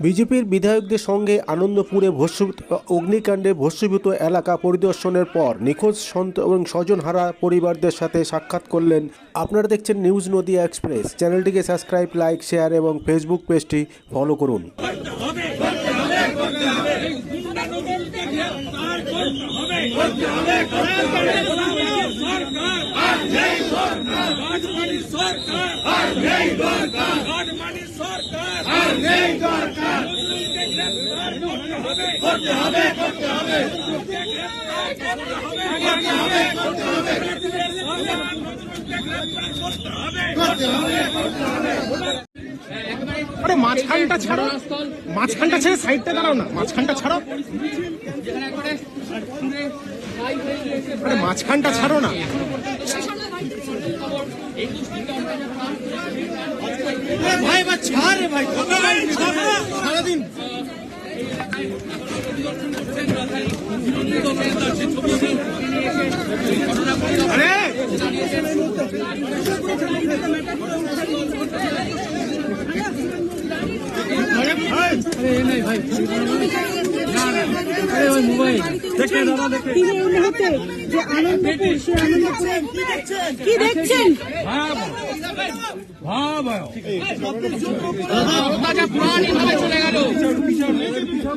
বিজেপির বিধায়কদের সঙ্গে আনন্দপুরে ভস্মীভূত অগ্নিকাণ্ডে ভস্মীভূত এলাকা পরিদর্শনের পর নিখোঁজ সন্ত এবং স্বজনহারা পরিবারদের সাথে সাক্ষাৎ করলেন আপনারা দেখছেন নিউজ নদিয়া এক্সপ্রেস চ্যানেলটিকে সাবস্ক্রাইব লাইক শেয়ার এবং ফেসবুক পেজটি ফলো করুন রাজমানি সরকার। আর নেই দরকার। রাজমানি সরকার। আর নেই দরকার। মুসলিমকে গ্রেফতার করতে হবে। করতে হবে করতে হবে। করতে হবে। করতে হবে করতে হবে। করতে হবে। আরে মাঝখানটা ছাড়ো। মাঝখানটা ছেড়ে সাইডটা দাঁড়াও না। মাঝখানটা ছাড়ো। আরে মাঝখানটা ছাড়ো না। ভাই বা ছাড় রে ভাই সারাদিন। আরে! এলে হতে যে আনন্দপুর সে আনন্দপুরে কি দেখছেন চলে গেল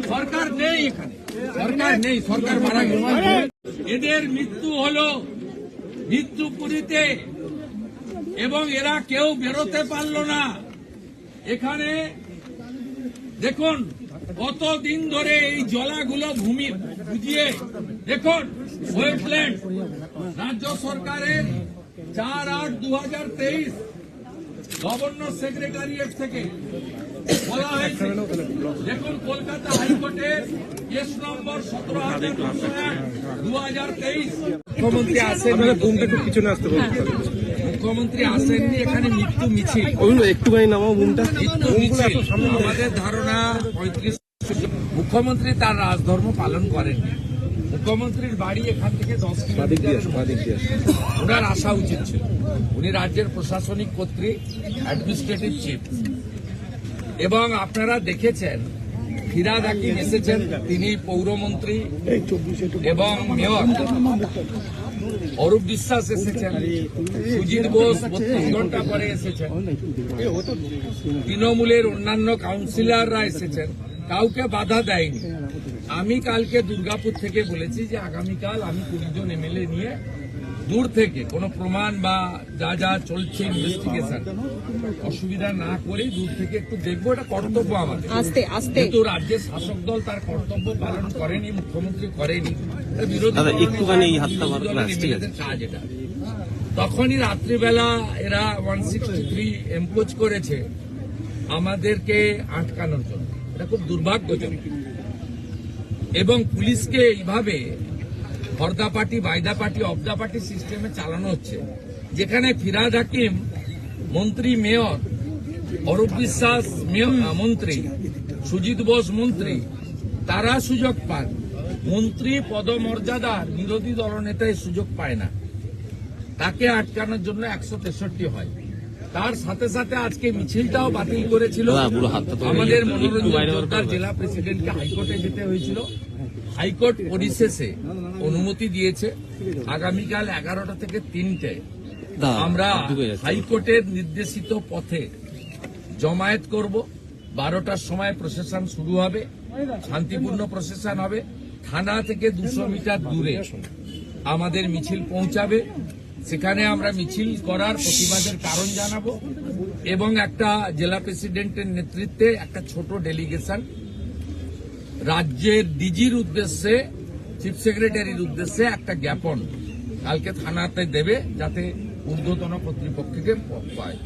সরকার নেই এখানে সরকার নেই সরকার মারা গেছে এদের মৃত্যু হলো মৃত্যুপুরীতে এবং এরা কেউ বেরোতে পারল না। এখানে দেখুন কত দিন ধরে এই জলাগুলো ভূমি বুঝিয়ে, দেখুন ওয়েটল্যান্ড রাজ্য সরকারের চার আট দু হাজার তেইশ গভর্নর সেক্রেটারিয়েট থেকে বলা হয়েছে। দেখুন, কলকাতা হাইকোর্টের কেস নম্বর সতেরো হাজার দু হাজার তেইশ। মুখ্যমন্ত্রী আসেন ঘুমটা একটু পিছনে আসতে মুখ্যমন্ত্রী আসেননি এখানে মৃত্যু মিছিল। একটুখানি নামাও মিছিল। আমাদের ধারণা পঁয়ত্রিশ মুখ্যমন্ত্রী তার রাজধর্ম পালন করেননি। মুখ্যমন্ত্রীর বাড়ি এখান থেকে দশ কিলোমিটার ওনার আসা উচিত ছিল। উনি রাজ্যের প্রশাসনিক কর্তৃক অ্যাডমিনিস্ট্রেটিভ চিফ। এবং আপনারা দেখেছেন ফিরাদ হাকিম এসেছেন তিনি পৌরমন্ত্রী এবং মেয়র। অরূপ বিশ্বাস এসেছেন, সুজিত বোস বত্রিশ ঘণ্টা পরে এসেছেন। তৃণমূলের অন্যান্য কাউন্সিলররা এসেছেন। কাউকে বাধা দেয়নি। আমি কালকে দুর্গাপুর থেকে বলেছি যে আগামীকাল আমি কুড়ি জন এমএলএ নিয়ে দূর থেকে কোনো প্রমাণ বা যা যা চলছে ইনভেস্টিগেশন অসুবিধা না করে দূর থেকে একটু দেখব এটা কর্তব্য আমাদের। আস্তে আস্তে। কিন্তু রাজ্যের শাসক দল তার কর্তব্য পালন করেনি মুখ্যমন্ত্রী করেনি বিরোধী একটুখানি কাজ এটা। তখনই রাত্রিবেলা এরা ওয়ান সিক্সটি থ্রি এম্পোজ করেছে আমাদেরকে আটকানোর জন্য। এটা খুব দুর্ভাগ্যজনক। এবং পুলিশকে এইভাবে হরদা পার্টি বাইদা পার্টি অবদা পার্টি সিস্টেমে চালানো হচ্ছে। যেখানে ফিরাদ হাকিম মন্ত্রী মেয়র অরূপ বিশ্বাস মন্ত্রী সুজিত বোস মন্ত্রী তারা সুযোগ পান মন্ত্রী পদমর্যাদার বিরোধী দলনেতা এই সুযোগ পায় না। তাকে আটকানোর জন্য একশো তেষট্টি হয়। তার সাথে সাথে আজকে মিছিলটাও বাতিল করেছিল। আমাদের মনোরঞ্জন। জেলা প্রেসিডেন্টকে হাইকোর্টে যেতে হয়েছিল। হাইকোর্ট পরিশেষে অনুমতি দিয়েছে আগামীকাল এগারোটা থেকে তিনটে। আমরা হাইকোর্টের নির্দেশিত পথে জমায়েত করব। বারোটার সময় প্রসেশন শুরু হবে শান্তিপূর্ণ প্রসেশন হবে। থানা থেকে দুশো মিটার দূরে আমাদের মিছিল পৌঁছাবে। সেখানে আমরা মিছিল করার প্রতিবাদের কারণ জানাব এবং একটা জেলা প্রেসিডেন্টের নেতৃত্বে একটা ছোট ডেলিগেশন রাজ্যের ডিজির উদ্দেশ্যে চিফ সেক্রেটারির উদ্দেশ্যে একটা জ্ঞাপন কালকে থানাতে দেবে যাতে ঊর্ধ্বতন কর্তৃপক্ষকে পায়।